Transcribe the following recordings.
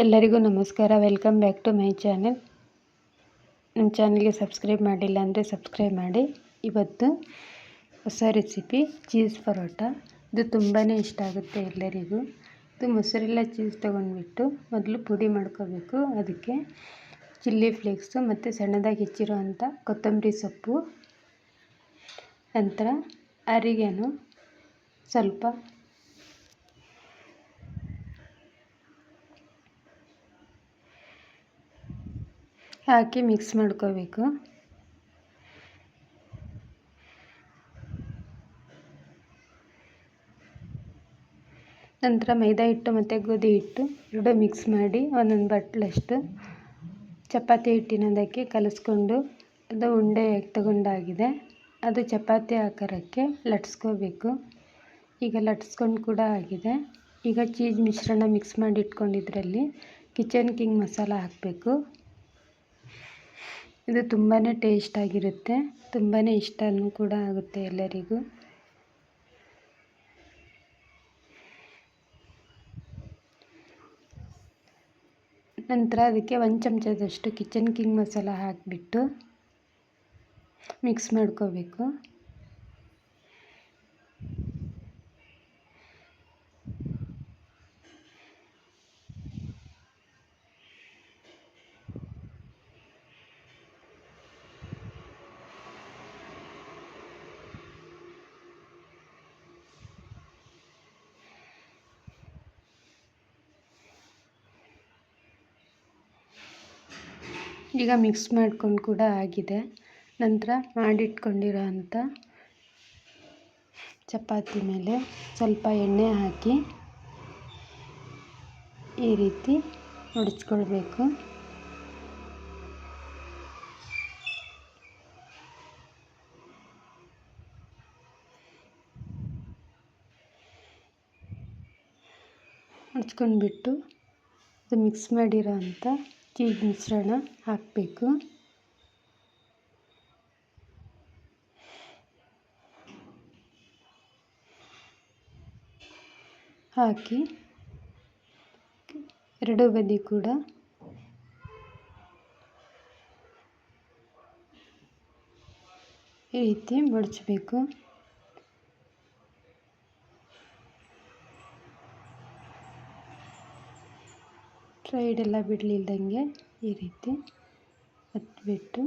ಎಲ್ಲರಿಗೂ ನಮಸ್ಕಾರ. Welcome back to my channel ನಮ್ಮ ಚಾನಲ್ಗೆ ಸಬ್ಸ್ಕ್ರೈಬ್ ಮಾಡಿಲ್ಲ ಅಂದರೆ ಸಬ್ಸ್ಕ್ರೈಬ್ ಮಾಡಿ. ಇವತ್ತು ಹೊಸ ರೆಸಿಪಿ ಚೀಸ್ ಪರೋಟ. ಇದು ತುಂಬಾ ಇಷ್ಟ ಆಗುತ್ತೆ ಎಲ್ಲರಿಗೂ. ಇದು ಮೊಸರೆಲ್ಲ ಚೀಸ್ ತೊಗೊಂಡ್ಬಿಟ್ಟು ಮೊದಲು ಪುಡಿ ಮಾಡ್ಕೋಬೇಕು. ಅದಕ್ಕೆ ಚಿಲ್ಲಿ ಫ್ಲೇಕ್ಸು ಮತ್ತು ಸಣ್ಣದಾಗಿ ಹೆಚ್ಚಿರೋ ಅಂಥ ಕೊತ್ತಂಬರಿ ಸೊಪ್ಪು. ನಂತರ ಅರಿಗೆನು ಸ್ವಲ್ಪ ಹಾಕಿ ಮಿಕ್ಸ್ ಮಾಡ್ಕೋಬೇಕು. ನಂತರ ಮೈದಾ ಹಿಟ್ಟು ಮತ್ತು ಗೋಧಿ ಹಿಟ್ಟು ಎರಡು ಮಿಕ್ಸ್ ಮಾಡಿ ಒಂದೊಂದು ಬಟ್ಲಷ್ಟು ಚಪಾತಿ ಹಿಟ್ಟಿನದಕ್ಕೆ ಕಲಸ್ಕೊಂಡು ಅದು ಉಂಡೆ ತಗೊಂಡಾಗಿದೆ. ಅದು ಚಪಾತಿ ಆಕಾರಕ್ಕೆ ಲಟ್ಸ್ಕೋಬೇಕು. ಈಗ ಲಟ್ಸ್ಕೊಂಡು ಕೂಡ ಆಗಿದೆ. ಈಗ ಚೀಸ್ ಮಿಶ್ರಣ ಮಿಕ್ಸ್ ಮಾಡಿ ಇಟ್ಕೊಂಡಿದ್ರಲ್ಲಿ ಕಿಚನ್ ಕಿಂಗ್ ಮಸಾಲ ಹಾಕಬೇಕು. ಇದು ತುಂಬಾ ಟೇಸ್ಟಾಗಿರುತ್ತೆ ತುಂಬಾ ಇಷ್ಟನೂ ಕೂಡ ಆಗುತ್ತೆ ಎಲ್ಲರಿಗೂ. ನಂತರ ಅದಕ್ಕೆ ಒಂದು ಚಮಚದಷ್ಟು ಕಿಚನ್ ಕಿಂಗ್ ಮಸಾಲ ಹಾಕಿಬಿಟ್ಟು ಮಿಕ್ಸ್ ಮಾಡ್ಕೋಬೇಕು. ಈಗ ಮಿಕ್ಸ್ ಮಾಡ್ಕೊಂಡು ಕೂಡ ಆಗಿದೆ. ನಂತರ ಮಾಡಿಟ್ಕೊಂಡಿರೋ ಅಂಥ ಚಪಾತಿ ಮೇಲೆ ಸ್ವಲ್ಪ ಎಣ್ಣೆ ಹಾಕಿ ಈ ರೀತಿ ಹೊಡೆಸ್ಕೊಳ್ಬೇಕು ಹೊಡ್ಸ್ಕೊಂಡ್ಬಿಟ್ಟು ಅದು ಮಿಕ್ಸ್ ಮಾಡಿರೋ ಅಂಥ ಚೀಸ್ ಮಿಶ್ರಣ ಹಾಕಬೇಕು. ಹಾಕಿ ಎರಡು ಬದಿ ಕೂಡ ಈ ರೀತಿ ಮಡಚಬೇಕು. ಸೈಡೆಲ್ಲ ಬಿಡಲಿಲ್ದಂಗೆ ಈ ರೀತಿ ಹತ್ಬಿಟ್ಟು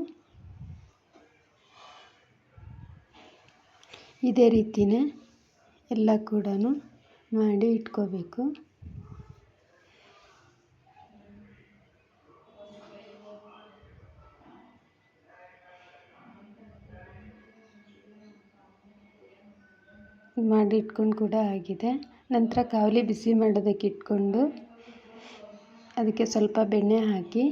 ಇದೇ ರೀತಿನೇ ಎಲ್ಲ ಕೂಡ ಮಾಡಿ ಇಟ್ಕೋಬೇಕು. ಮಾಡಿ ಇಟ್ಕೊಂಡು ಕೂಡ ಆಗಿದೆ. ನಂತರ ಕಾವಲಿ ಬಿಸಿ ಮಾಡೋದಕ್ಕೆ ಇಟ್ಕೊಂಡು ಅದಕ್ಕೆ ಸ್ವಲ್ಪ ಬೆಣ್ಣೆ ಹಾಕಿ.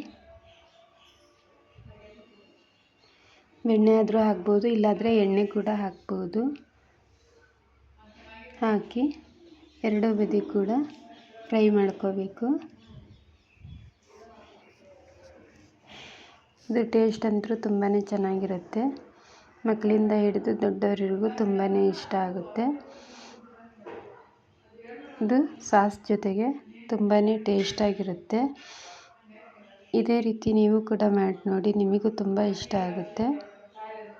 ಬೆಣ್ಣೆ ಆದರೂ ಹಾಕ್ಬೋದು, ಇಲ್ಲಾದರೆ ಎಣ್ಣೆ ಕೂಡ ಹಾಕ್ಬೋದು. ಹಾಕಿ ಎರಡೂ ಬದಿ ಕೂಡ ಫ್ರೈ ಮಾಡ್ಕೋಬೇಕು. ಇದು ಟೇಸ್ಟ್ ಅಂತೂ ತುಂಬಾ ಚೆನ್ನಾಗಿರುತ್ತೆ. ಮಕ್ಕಳಿಂದ ಹಿಡಿದು ದೊಡ್ಡವರಿಗೂ ತುಂಬಾ ಇಷ್ಟ ಆಗುತ್ತೆ. ಇದು ಸಾಸ್ ಜೊತೆಗೆ ತುಂಬಾ ಟೇಸ್ಟಾಗಿರುತ್ತೆ ಇದೇ ರೀತಿ ನೀವು ಕೂಡ ಮಾಡಿ ನೋಡಿ, ನಿಮಗೂ ತುಂಬ ಇಷ್ಟ ಆಗುತ್ತೆ.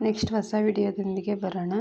ನೆಕ್ಸ್ಟ್ ಹೊಸ ವಿಡಿಯೋದೊಂದಿಗೆ ಬರೋಣ.